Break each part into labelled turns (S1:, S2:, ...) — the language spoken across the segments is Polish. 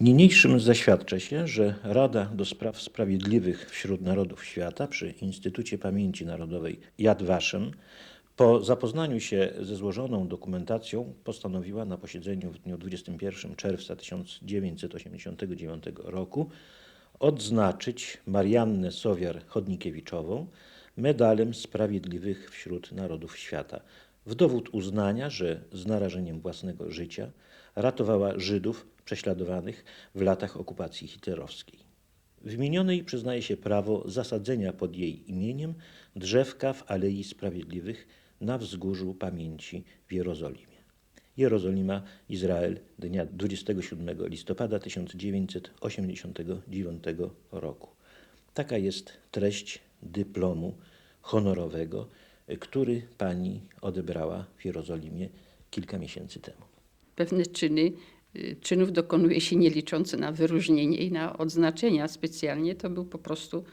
S1: Niniejszym zaświadcza się, że Rada do Spraw Sprawiedliwych wśród Narodów Świata przy Instytucie Pamięci Narodowej Yad Vashem po zapoznaniu się ze złożoną dokumentacją postanowiła na posiedzeniu w dniu 21 czerwca 1989 roku odznaczyć Mariannę Sowiar-Chodnikiewiczową medalem Sprawiedliwych wśród Narodów Świata. W dowód uznania, że z narażeniem własnego życia ratowała Żydów prześladowanych w latach okupacji hitlerowskiej. Wymienionej przyznaje się prawo zasadzenia pod jej imieniem drzewka w Alei Sprawiedliwych na wzgórzu pamięci w Jerozolimie. Jerozolima, Izrael, dnia 27 listopada 1989 roku. Taka jest treść dyplomu honorowego, który pani odebrała w Jerozolimie kilka miesięcy temu.
S2: Pewne czyny, czynów dokonuje się nie licząc na wyróżnienie i na odznaczenia specjalnie. To był po prostu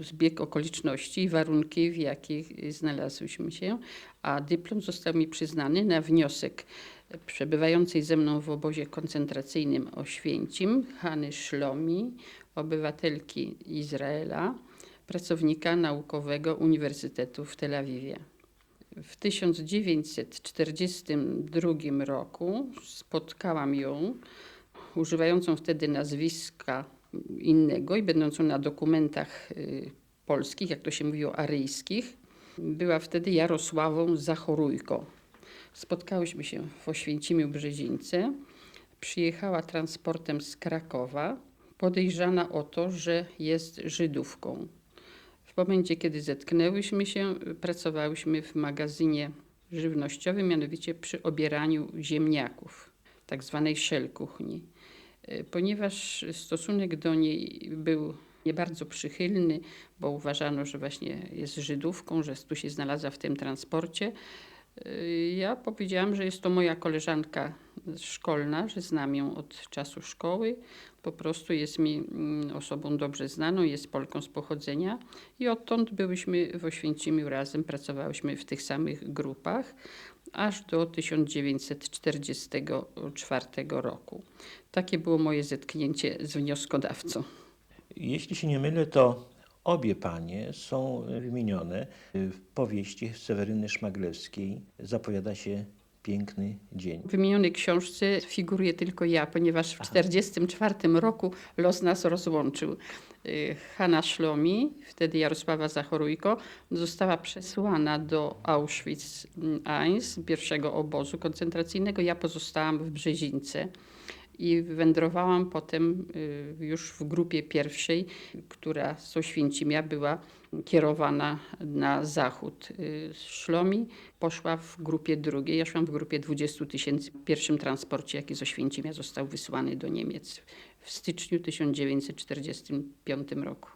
S2: y, zbieg okoliczności i warunki, w jakich znalazłyśmy się. A dyplom został mi przyznany na wniosek przebywającej ze mną w obozie koncentracyjnym Oświęcim, Hany Szlomi, obywatelki Izraela, pracownika naukowego Uniwersytetu w Tel Awiwie. W 1942 roku spotkałam ją, używającą wtedy nazwiska innego i będącą na dokumentach y, polskich, jak to się mówiło, aryjskich. Była wtedy Jarosławą Zachorujko. Spotkałyśmy się w Oświęcimiu Brzezińce. Przyjechała transportem z Krakowa, podejrzana o to, że jest Żydówką. W momencie, kiedy zetknęłyśmy się, pracowałyśmy w magazynie żywnościowym, mianowicie przy obieraniu ziemniaków, tak zwanej szelkuchni. E, Ponieważ stosunek do niej był nie bardzo przychylny, bo uważano, że właśnie jest Żydówką, że tu się znalazła w tym transporcie, e, ja powiedziałam, że jest to moja koleżanka szkolna, że znam ją od czasu szkoły. Po prostu jest mi mm, osobą dobrze znaną, jest Polką z pochodzenia i odtąd byłyśmy w Oświęcimiu razem, pracowałyśmy w tych samych grupach aż do 1944 roku. Takie było moje zetknięcie z wnioskodawcą.
S1: Jeśli się nie mylę, to obie panie są wymienione w powieści Seweryny Szmaglewskiej Zapowiada się piękny dzień.
S2: W wymienionej książce figuruje tylko ja, ponieważ w 1944 roku los nas rozłączył. Y, Hanna Szlomi, wtedy Jarosława Zachorujko, została przesłana do Auschwitz-1, pierwszego obozu koncentracyjnego. Ja pozostałam w Brzezińce i wędrowałam potem y, już w grupie pierwszej, która z Oświęcimia była kierowana na zachód. Y, Szlomi poszła w grupie drugiej, ja szłam w grupie 20 tysięcy, w pierwszym transporcie, jaki z Oświęcimia został wysłany do Niemiec w styczniu 1945 roku.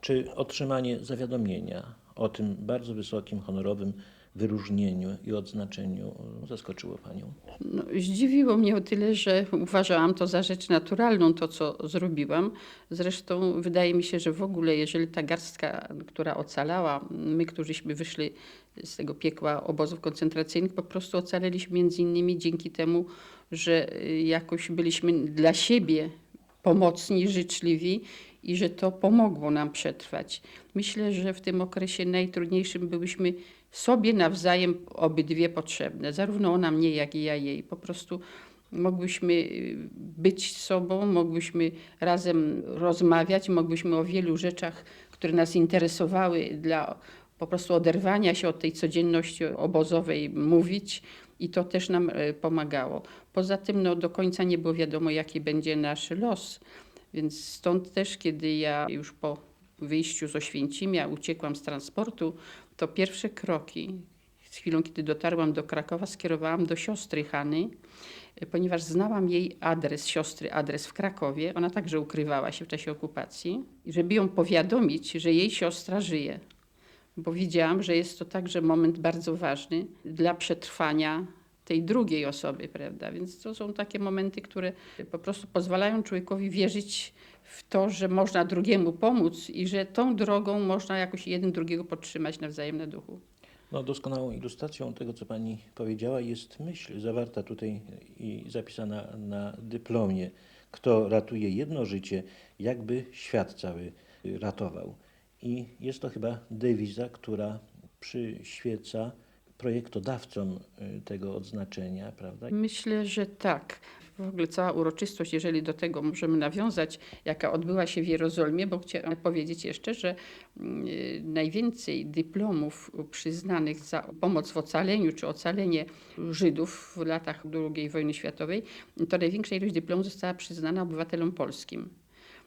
S1: Czy otrzymanie zawiadomienia o tym bardzo wysokim, honorowym wyróżnieniu i odznaczeniu zaskoczyło panią?
S2: No, zdziwiło mnie o tyle, że uważałam to za rzecz naturalną, to co zrobiłam. Zresztą wydaje mi się, że w ogóle, jeżeli ta garstka, która ocalała, my, którzyśmy wyszli z tego piekła obozów koncentracyjnych, po prostu ocaleliśmy między innymi dzięki temu, że y, jakoś byliśmy dla siebie pomocni, życzliwi i że to pomogło nam przetrwać. Myślę, że w tym okresie najtrudniejszym byłyśmy sobie nawzajem obydwie potrzebne, zarówno ona mnie, jak i ja jej. Po prostu mogłyśmy y, być sobą, mogłyśmy razem rozmawiać, mogłyśmy o wielu rzeczach, które nas interesowały, dla po prostu oderwania się od tej codzienności obozowej mówić i to też nam e, pomagało. Poza tym no, do końca nie było wiadomo, jaki będzie nasz los, więc stąd też, kiedy ja już po wyjściu z Oświęcimia uciekłam z transportu, to pierwsze kroki, z chwilą, kiedy dotarłam do Krakowa, skierowałam do siostry Hany, ponieważ znałam jej adres, siostry adres w Krakowie. Ona także ukrywała się w czasie okupacji, żeby ją powiadomić, że jej siostra żyje bo widziałam, że jest to także moment bardzo ważny dla przetrwania tej drugiej osoby, prawda? Więc to są takie momenty, które po prostu pozwalają człowiekowi wierzyć w to, że można drugiemu pomóc i że tą drogą można jakoś jeden drugiego podtrzymać nawzajem na duchu.
S1: No, doskonałą ilustracją tego, co pani powiedziała, jest myśl zawarta tutaj i zapisana na dyplomie. kto ratuje jedno życie, jakby świat cały ratował. I jest to chyba dewiza, która przyświeca projektodawcom y, tego odznaczenia, prawda?
S2: Myślę, że tak. W ogóle cała uroczystość, jeżeli do tego możemy nawiązać, jaka odbyła się w Jerozolimie, bo chciałam powiedzieć jeszcze, że mm, najwięcej dyplomów przyznanych za pomoc w ocaleniu czy ocalenie Żydów w latach II wojny światowej, to największa ilość dyplomów została przyznana obywatelom polskim.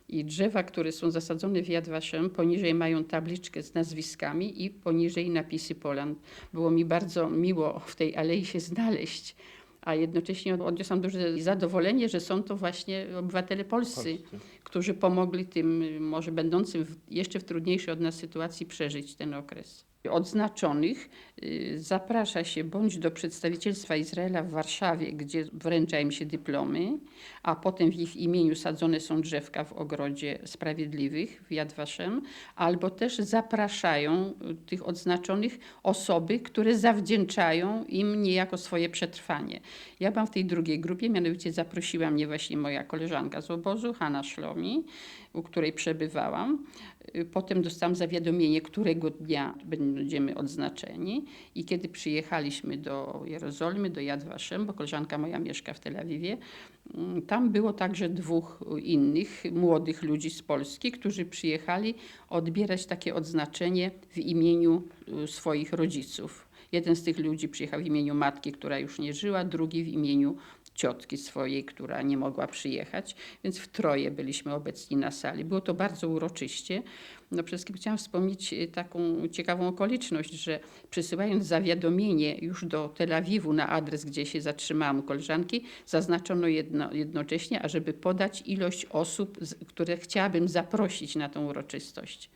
S2: I drzewa, które są zasadzone w Yad Vashem, poniżej mają tabliczkę z nazwiskami i poniżej napisy Poland. Było mi bardzo miło w tej alei się znaleźć, a jednocześnie odniosłam duże zadowolenie, że są to właśnie obywatele polscy, którzy pomogli tym, może będącym jeszcze w trudniejszej od nas sytuacji, przeżyć ten okres. Odznaczonych y, zaprasza się bądź do przedstawicielstwa Izraela w Warszawie, gdzie wręcza im się dyplomy, a potem w ich imieniu sadzone są drzewka w ogrodzie Sprawiedliwych w Yad Vashem, albo też zapraszają y, tych odznaczonych osoby, które zawdzięczają im niejako swoje przetrwanie. Ja byłam w tej drugiej grupie, mianowicie zaprosiła mnie właśnie moja koleżanka z obozu, Hanna Szlomi, u której przebywałam. Y, Potem dostałam zawiadomienie, którego dnia będziemy odznaczeni. I kiedy przyjechaliśmy do Jerozolimy, do Yad Vashem, bo koleżanka moja mieszka w Tel Awiwie, mm, tam było także dwóch innych młodych ludzi z Polski, którzy przyjechali odbierać takie odznaczenie w imieniu y, swoich rodziców. Jeden z tych ludzi przyjechał w imieniu matki, która już nie żyła, drugi w imieniu ciotki swojej, która nie mogła przyjechać, więc w troje byliśmy obecni na sali. Było to bardzo uroczyście. No przede wszystkim chciałam wspomnieć y, taką ciekawą okoliczność, że przysyłając zawiadomienie już do Tel Awiwu na adres, gdzie się zatrzymałam u koleżanki, zaznaczono jedno, jednocześnie, ażeby podać ilość osób, które chciałabym zaprosić na tą uroczystość.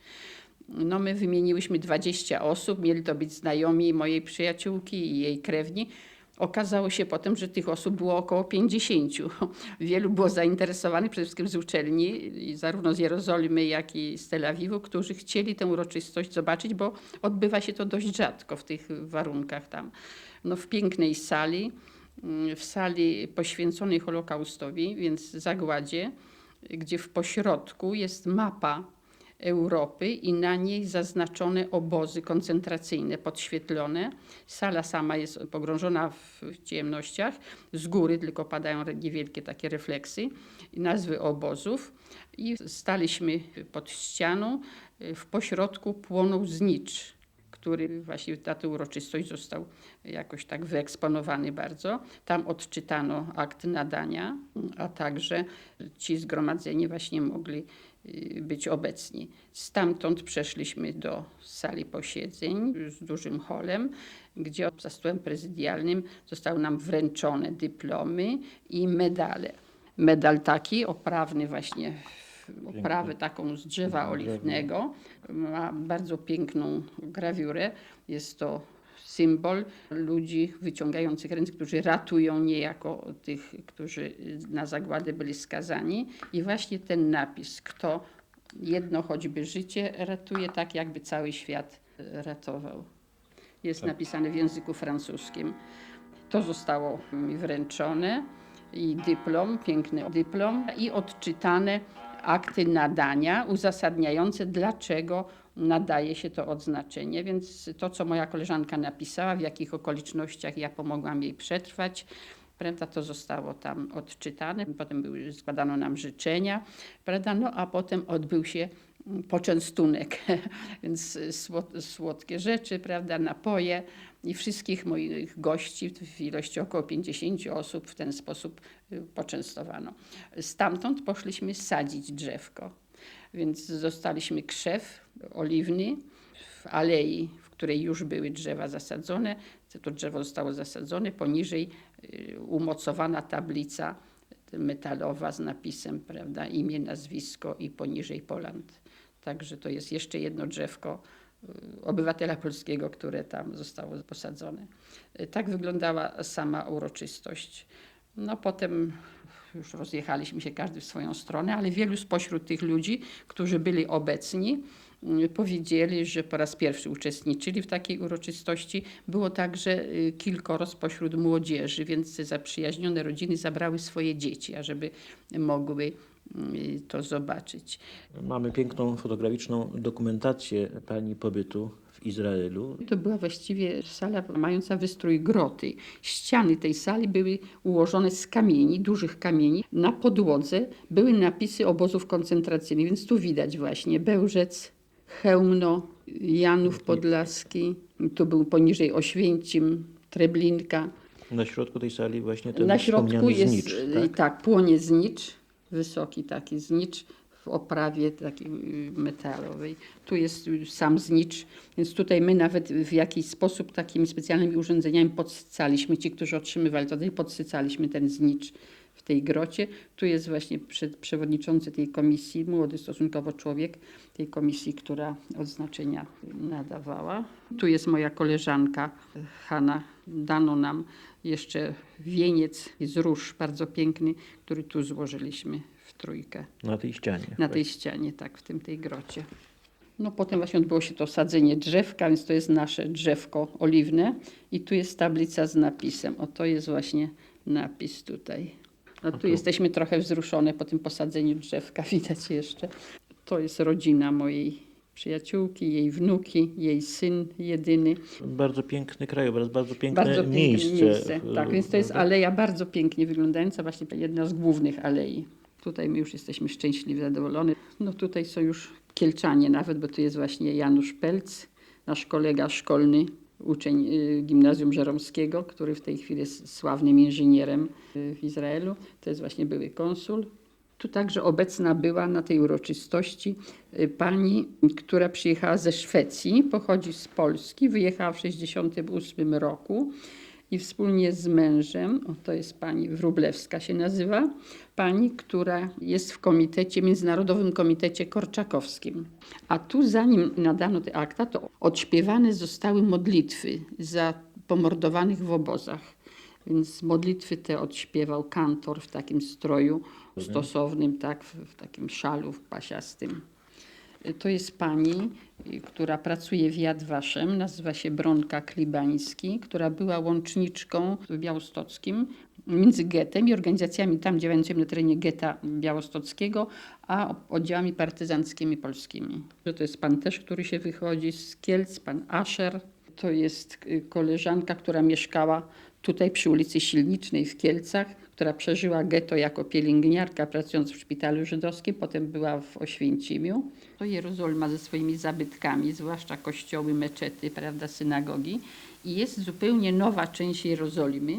S2: No my wymieniłyśmy 20 osób, mieli to być znajomi mojej przyjaciółki i jej krewni. Okazało się potem, że tych osób było około 50. Wielu było zainteresowanych, przede wszystkim z uczelni, zarówno z Jerozolimy, jak i z Tel Awiwu, którzy chcieli tę uroczystość zobaczyć, bo odbywa się to dość rzadko w tych warunkach tam. No, w pięknej sali, w sali poświęconej Holokaustowi, więc zagładzie, gdzie w pośrodku jest mapa Europy i na niej zaznaczone obozy koncentracyjne, podświetlone. Sala sama jest pogrążona w ciemnościach. Z góry tylko padają niewielkie takie refleksy, nazwy obozów. I staliśmy pod ścianą. W pośrodku płonął znicz, który właśnie na tę uroczystość został jakoś tak wyeksponowany bardzo. Tam odczytano akt nadania, a także ci zgromadzeni właśnie mogli być obecni. Stamtąd przeszliśmy do sali posiedzeń z dużym holem, gdzie za stołem prezydialnym zostały nam wręczone dyplomy i medale. Medal taki oprawny właśnie, oprawę taką z drzewa oliwnego. Ma bardzo piękną grawiurę. Jest to symbol ludzi wyciągających ręce, którzy ratują niejako tych, którzy na zagładę byli skazani. I właśnie ten napis, kto jedno choćby życie ratuje, tak jakby cały świat ratował. Jest
S1: Tak.
S2: napisane w języku francuskim. To zostało mi wręczone i dyplom, piękny dyplom i odczytane akty nadania uzasadniające, dlaczego nadaje się to odznaczenie. Więc to, co moja koleżanka napisała, w jakich okolicznościach ja pomogłam jej przetrwać, prawda, to zostało tam odczytane. Potem były, składano nam życzenia, prawda, no a potem odbył się mm, poczęstunek, więc słod, słodkie rzeczy, prawda, napoje i wszystkich moich gości w ilości około 50 osób w ten sposób y, poczęstowano. Stamtąd poszliśmy sadzić drzewko, więc zostaliśmy krzew oliwny w alei, w której już były drzewa zasadzone. To drzewo zostało zasadzone, poniżej y, umocowana tablica metalowa z napisem, prawda, imię, nazwisko i poniżej Poland. Także to jest jeszcze jedno drzewko y, obywatela polskiego, które tam zostało posadzone. Y, Tak wyglądała sama uroczystość. No potem już rozjechaliśmy się każdy w swoją stronę, ale wielu spośród tych ludzi, którzy byli obecni, powiedzieli, że po raz pierwszy uczestniczyli w takiej uroczystości. Było także y, kilkoro spośród młodzieży, więc zaprzyjaźnione rodziny zabrały swoje dzieci, ażeby mogły y, to zobaczyć.
S1: Mamy piękną fotograficzną dokumentację Pani pobytu w Izraelu.
S2: To była właściwie sala mająca wystrój groty. Ściany tej sali były ułożone z kamieni, dużych kamieni. Na podłodze były napisy obozów koncentracyjnych, więc tu widać właśnie Bełżec, Chełmno, Janów Podlaski, tu był poniżej Oświęcim, Treblinka.
S1: Na środku tej sali właśnie ten
S2: Na środku jest
S1: znicz,
S2: y,
S1: tak?
S2: tak, płonie znicz, wysoki taki znicz w oprawie takiej y, metalowej. Tu jest y, sam znicz, więc tutaj my nawet w jakiś sposób takimi specjalnymi urządzeniami podsycaliśmy, ci, którzy otrzymywali to, podsycaliśmy ten znicz tej grocie. Tu jest właśnie przewodniczący tej komisji, młody stosunkowo człowiek, tej komisji, która odznaczenia nadawała. Tu jest moja koleżanka Hanna. Dano nam jeszcze wieniec z róż bardzo piękny, który tu złożyliśmy w trójkę.
S1: Na tej ścianie.
S2: Na tej ścianie, tak, w tym tej grocie. No potem właśnie odbyło się to sadzenie drzewka, więc to jest nasze drzewko oliwne i tu jest tablica z napisem. O, to jest właśnie napis tutaj. No tu
S1: tu-
S2: jesteśmy trochę wzruszone po tym posadzeniu drzewka, widać jeszcze. To jest rodzina mojej przyjaciółki, jej wnuki, jej syn jedyny.
S1: Bardzo piękny krajobraz, bardzo piękne
S2: Bardzo piękne
S1: miejsce.
S2: miejsce.
S1: w-
S2: Tak, więc to jest aleja bardzo pięknie wyglądająca, właśnie jedna z głównych alei. Tutaj my już jesteśmy szczęśliwi, zadowoleni. No tutaj są już Kielczanie nawet, bo tu jest właśnie Janusz Pelc, nasz kolega szkolny, uczeń y, Gimnazjum Żeromskiego, który w tej chwili jest sławnym inżynierem y, w Izraelu. To jest właśnie były konsul. Tu także obecna była na tej uroczystości y, pani, która przyjechała ze Szwecji, pochodzi z Polski, wyjechała w 1968 roku i wspólnie z mężem, o to jest pani Wróblewska się nazywa, pani, która jest w komitecie, Międzynarodowym Komitecie Korczakowskim. A tu zanim nadano te akta, to odśpiewane zostały modlitwy za pomordowanych w obozach. Więc modlitwy te odśpiewał kantor w takim stroju stosownym, tak, w, w takim szalu pasiastym. To jest pani, która pracuje w Yad Vashem, nazywa się Bronka Klibański, która była łączniczką w Białostockim między gettem i organizacjami tam działającymi na terenie getta białostockiego, a oddziałami partyzanckimi polskimi. To jest pan też, który się wychodzi z Kielc, pan Asher. To jest y, koleżanka, która mieszkała tutaj przy ulicy Silnicznej w Kielcach, która przeżyła getto jako pielęgniarka pracując w szpitalu żydowskim, potem była w Oświęcimiu. To Jerozolima ze swoimi zabytkami, zwłaszcza kościoły, meczety, prawda, synagogi. I jest zupełnie nowa część Jerozolimy,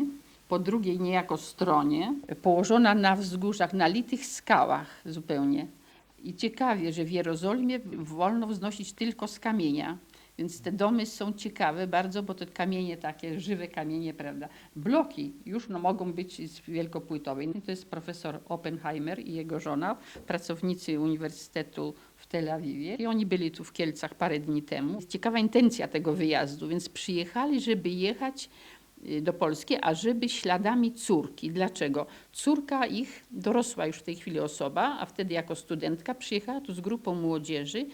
S2: po drugiej niejako stronie, położona na wzgórzach, na litych skałach zupełnie. I ciekawie, że w Jerozolimie wolno wznosić tylko z kamienia. Więc te domy są ciekawe bardzo, bo te kamienie takie, żywe kamienie, prawda. Bloki już no, mogą być z wielkopłytowej. To jest profesor Oppenheimer i jego żona, pracownicy Uniwersytetu w Tel Awiwie. I oni byli tu w Kielcach parę dni temu. Ciekawa intencja tego wyjazdu, więc przyjechali, żeby jechać y, do Polski, a żeby śladami córki. Dlaczego? Córka ich, dorosła już w tej chwili osoba, a wtedy jako studentka przyjechała tu z grupą młodzieży,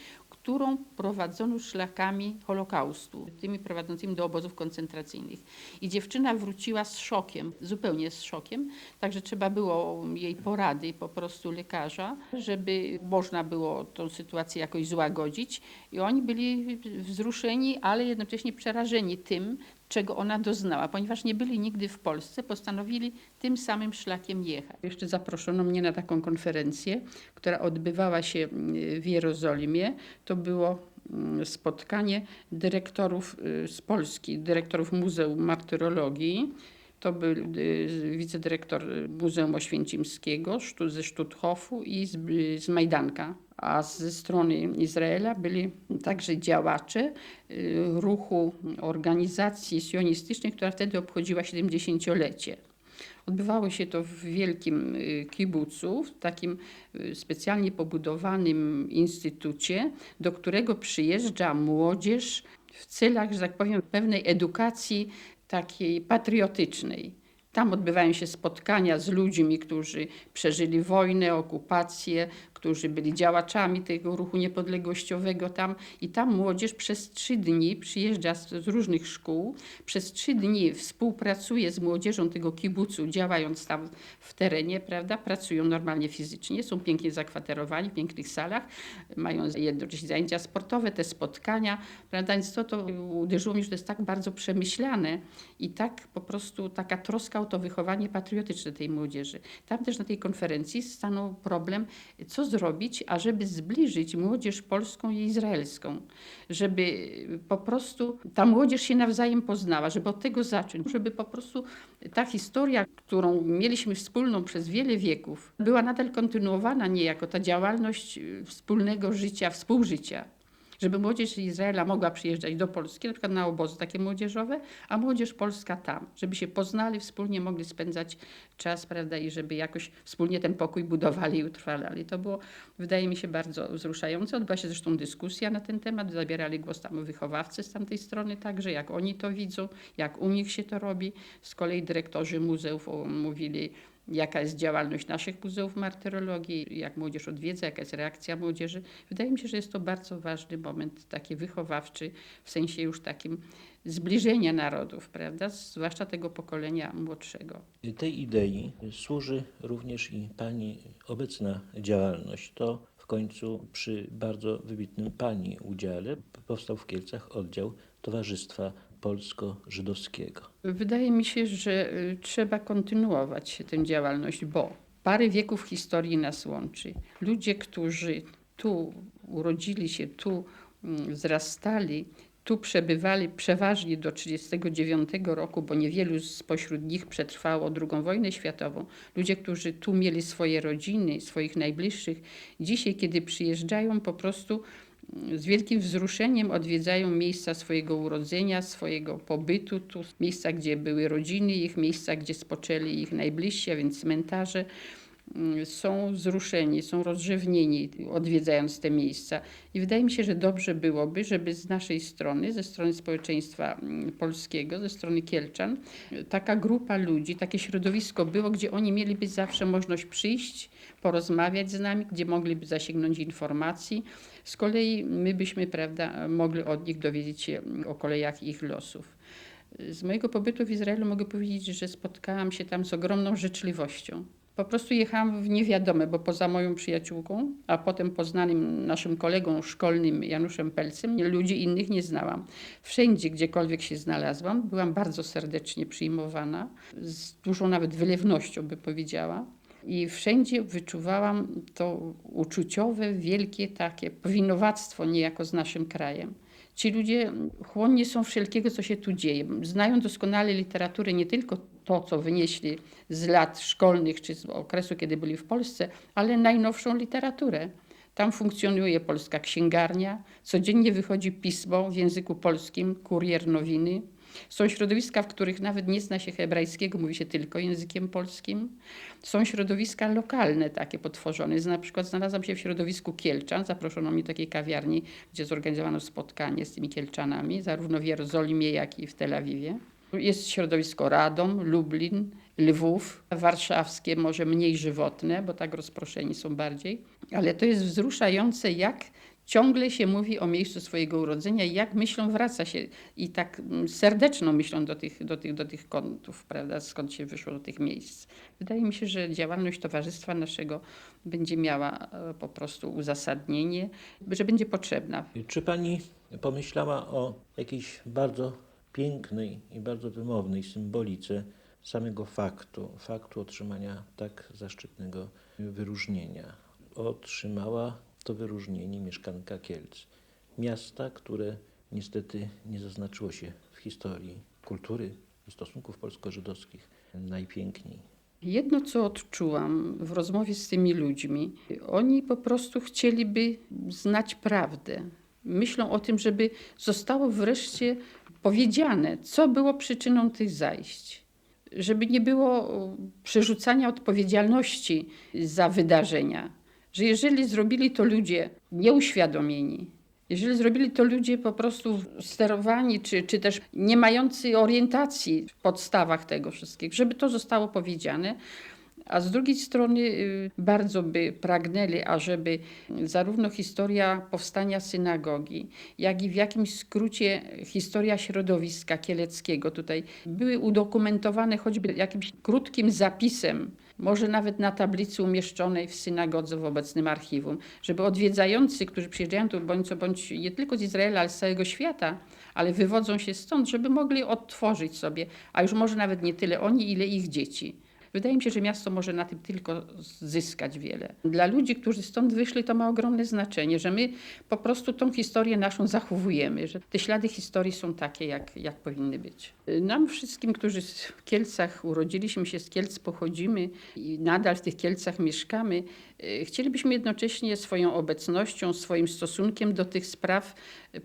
S2: którą prowadzono szlakami Holokaustu, tymi prowadzącymi do obozów koncentracyjnych. I dziewczyna wróciła z szokiem, zupełnie z szokiem, także trzeba było jej porady po prostu lekarza, żeby można było tą sytuację jakoś złagodzić. I oni byli wzruszeni, ale jednocześnie przerażeni tym, czego ona doznała. Ponieważ nie byli nigdy w Polsce, postanowili tym samym szlakiem jechać. Jeszcze zaproszono mnie na taką konferencję, która odbywała się mm, w Jerozolimie. To było mm, spotkanie dyrektorów y, z Polski, dyrektorów Muzeum Martyrologii. To był y, wicedyrektor Muzeum Oświęcimskiego ze Stutthofu i z, z Majdanka. A ze strony Izraela byli także działacze y, ruchu organizacji sionistycznej, która wtedy obchodziła 70-lecie. Odbywało się to w wielkim y, kibucu, w takim y, specjalnie pobudowanym instytucie, do którego przyjeżdża młodzież w celach, że tak powiem, pewnej edukacji takiej patriotycznej. Tam odbywają się spotkania z ludźmi, którzy przeżyli wojnę, okupację, którzy byli działaczami tego ruchu niepodległościowego tam. I tam młodzież przez trzy dni przyjeżdża z, z różnych szkół, przez trzy dni współpracuje z młodzieżą tego kibucu, działając tam w terenie, prawda? Pracują normalnie fizycznie, są pięknie zakwaterowani w pięknych salach, mają jednocześnie zajęcia sportowe, te spotkania, prawda? Więc to, to uderzyło mnie, że to jest tak bardzo przemyślane i tak po prostu taka troska o to wychowanie patriotyczne tej młodzieży. Tam też na tej konferencji stanął problem, co zrobić, ażeby zbliżyć młodzież polską i izraelską, żeby po prostu ta młodzież się nawzajem poznała, żeby od tego zacząć, żeby po prostu ta historia, którą mieliśmy wspólną przez wiele wieków, była nadal kontynuowana niejako, ta działalność wspólnego życia, współżycia żeby młodzież Izraela mogła przyjeżdżać do Polski, na przykład na obozy takie młodzieżowe, a młodzież polska tam, żeby się poznali, wspólnie mogli spędzać czas, prawda, i żeby jakoś wspólnie ten pokój budowali i utrwalali. To było, wydaje mi się, bardzo wzruszające. Odbyła się zresztą dyskusja na ten temat, zabierali głos tam wychowawcy z tamtej strony także, jak oni to widzą, jak u nich się to robi. Z kolei dyrektorzy muzeów mówili, jaka jest działalność naszych muzeów martyrologii, jak młodzież odwiedza, jaka jest reakcja młodzieży. Wydaje mi się, że jest to bardzo ważny moment, taki wychowawczy, w sensie już takim zbliżenia narodów, prawda, zwłaszcza tego pokolenia młodszego.
S1: Tej idei służy również i Pani obecna działalność. To w końcu przy bardzo wybitnym Pani udziale powstał w Kielcach oddział Towarzystwa Polsko-Żydowskiego.
S2: Wydaje mi się, że y, trzeba kontynuować tę działalność, bo parę wieków historii nas łączy. Ludzie, którzy tu urodzili się, tu mm, wzrastali, tu przebywali przeważnie do 1939 roku, bo niewielu spośród nich przetrwało II wojnę światową. Ludzie, którzy tu mieli swoje rodziny, swoich najbliższych, dzisiaj, kiedy przyjeżdżają, po prostu z wielkim wzruszeniem odwiedzają miejsca swojego urodzenia, swojego pobytu tu, miejsca, gdzie były rodziny ich, miejsca, gdzie spoczęli ich najbliżsi, a więc cmentarze. Mm, Są wzruszeni, są rozrzewnieni odwiedzając te miejsca. I wydaje mi się, że dobrze byłoby, żeby z naszej strony, ze strony społeczeństwa mm, polskiego, ze strony Kielczan, taka grupa ludzi, takie środowisko było, gdzie oni mieliby zawsze możliwość przyjść, porozmawiać z nami, gdzie mogliby zasięgnąć informacji. Z kolei my byśmy, prawda, mogli od nich dowiedzieć się o kolejach ich losów. Z mojego pobytu w Izraelu mogę powiedzieć, że spotkałam się tam z ogromną życzliwością. Po prostu jechałam w niewiadome, bo poza moją przyjaciółką, a potem poznanym naszym kolegą szkolnym Januszem Pelcem, ludzi innych nie znałam. Wszędzie, gdziekolwiek się znalazłam, byłam bardzo serdecznie przyjmowana, z dużą nawet wylewnością, by powiedziała. I wszędzie wyczuwałam to uczuciowe, wielkie takie powinowactwo niejako z naszym krajem. Ci ludzie chłonni są wszelkiego, co się tu dzieje. Znają doskonale literaturę, nie tylko to, co wynieśli z lat szkolnych czy z okresu, kiedy byli w Polsce, ale najnowszą literaturę. Tam funkcjonuje polska księgarnia, codziennie wychodzi pismo w języku polskim, kurier nowiny. Są środowiska, w których nawet nie zna się hebrajskiego, mówi się tylko językiem polskim. Są środowiska lokalne takie potworzone. Na przykład znalazłam się w środowisku Kielczan, zaproszono mnie do takiej kawiarni, gdzie zorganizowano spotkanie z tymi Kielczanami, zarówno w Jerozolimie, jak i w Tel Awiwie. Jest środowisko Radom, Lublin, Lwów, warszawskie, może mniej żywotne, bo tak rozproszeni są bardziej. Ale to jest wzruszające, jak ciągle się mówi o miejscu swojego urodzenia i jak myślą wraca się i tak mm, serdeczną myślą do tych, do tych, do tych kątów, prawda, skąd się wyszło do tych miejsc. Wydaje mi się, że działalność towarzystwa naszego będzie miała e, po prostu uzasadnienie, że będzie potrzebna.
S1: Czy Pani pomyślała o jakiejś bardzo pięknej i bardzo wymownej symbolice samego faktu, faktu otrzymania tak zaszczytnego wyróżnienia? Otrzymała to wyróżnienie mieszkanka Kielc, miasta, które niestety nie zaznaczyło się w historii kultury i stosunków polsko-żydowskich najpiękniej.
S2: Jedno, co odczułam w rozmowie z tymi ludźmi, oni po prostu chcieliby znać prawdę. Myślą o tym, żeby zostało wreszcie powiedziane, co było przyczyną tych zajść. Żeby nie było przerzucania odpowiedzialności za wydarzenia. Że jeżeli zrobili to ludzie nieuświadomieni, jeżeli zrobili to ludzie po prostu sterowani, czy, czy też nie mający orientacji w podstawach tego wszystkiego, żeby to zostało powiedziane, A z drugiej strony y, bardzo by pragnęli, ażeby zarówno historia powstania synagogi, jak i w jakimś skrócie historia środowiska kieleckiego tutaj były udokumentowane choćby jakimś krótkim zapisem, może nawet na tablicy umieszczonej w synagodze w obecnym archiwum, żeby odwiedzający, którzy przyjeżdżają tu bądź co bądź nie tylko z Izraela, ale z całego świata, ale wywodzą się stąd, żeby mogli odtworzyć sobie, a już może nawet nie tyle oni, ile ich dzieci. Wydaje mi się, że miasto może na tym tylko zyskać wiele. Dla ludzi, którzy stąd wyszli, to ma ogromne znaczenie, że my po prostu tą historię naszą zachowujemy, że te ślady historii są takie, jak, jak powinny być. Nam wszystkim, którzy w Kielcach urodziliśmy się, z Kielc pochodzimy i nadal w tych Kielcach mieszkamy, y, chcielibyśmy jednocześnie swoją obecnością, swoim stosunkiem do tych spraw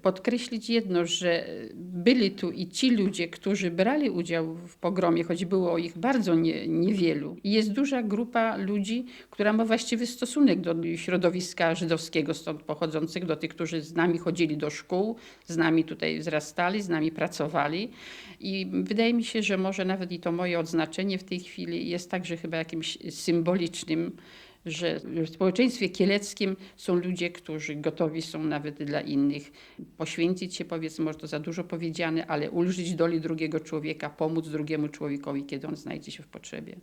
S2: podkreślić jedno, że byli tu i ci ludzie, którzy brali udział w pogromie, choć było ich bardzo nie, niewielu. I jest duża grupa ludzi, która ma właściwy stosunek do środowiska żydowskiego, stąd pochodzących, do tych, którzy z nami chodzili do szkół, z nami tutaj wzrastali, z nami pracowali. I wydaje mi się, że może nawet i to moje odznaczenie w tej chwili jest także chyba jakimś symbolicznym, że w społeczeństwie kieleckim są ludzie, którzy gotowi są nawet dla innych poświęcić się, powiedzmy, może to za dużo powiedziane, ale ulżyć doli drugiego człowieka, pomóc drugiemu człowiekowi, kiedy on znajdzie się w potrzebie.